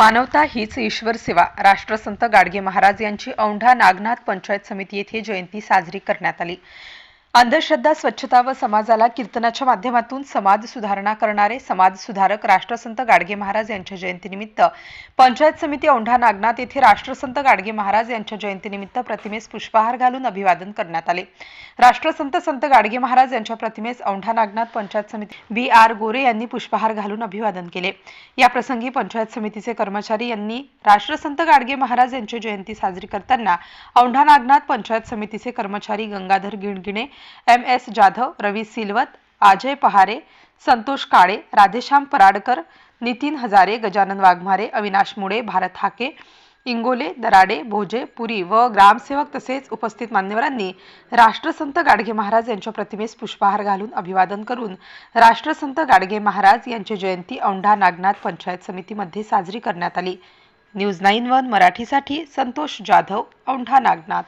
मानवता हीच ईश्वर सेवा. राष्ट्रसंत गाडगे महाराज यांची औंढा नागनाथ पंचायत समिती येथे जयंती साजरी करण्यात आली. अंधश्रद्धा स्वच्छता व समाजाला कीर्तनाच्या माध्यमातून समाज सुधारणा करणारे समाज सुधारक राष्ट्रसंत गाडगे महाराज यांच्या जयंतीनिमित्त. पंचायत समिती औंढा नागनाथ येथे राष्ट्रसंत गाडगे महाराज यांच्या जयंतीनिमित्त प्रतिमेस पुष्पहार घालून अभिवादन करण्यात आले. राष्ट्रसंत संत गाडगे महाराज यांच्या प्रतिमेस औंढा नागनाथ पंचायत समिती बी आर गोरे यांनी पुष्पहार घालून अभिवादन केले. या प्रसंगी पंचायत समितीचे कर्मचारी यांनी राष्ट्रसंत गाडगे महाराज यांची जयंती साजरी करताना औंढा नागनाथ पंचायत समितीचे कर्मचारी गंगाधर गिणगिणे एम एस जाधव रवी सिलवत अजय पहारे संतोष काळे राधेश्याम पराडकर नितीन हजारे गजानन वाघमारे अविनाश मुळे भारत हाके इंगोले दराडे भोजे पुरी व ग्रामसेवक तसेच उपस्थित मान्यवरांनी राष्ट्रसंत गाडगे महाराज यांच्या प्रतिमेस पुष्पहार घालून अभिवादन करून राष्ट्रसंत गाडगे महाराज यांची जयंती औंढा नागनाथ पंचायत समितीमध्ये साजरी करण्यात आली. न्यूज नाईन वन मराठीसाठी संतोष जाधव औंढा नागनाथ.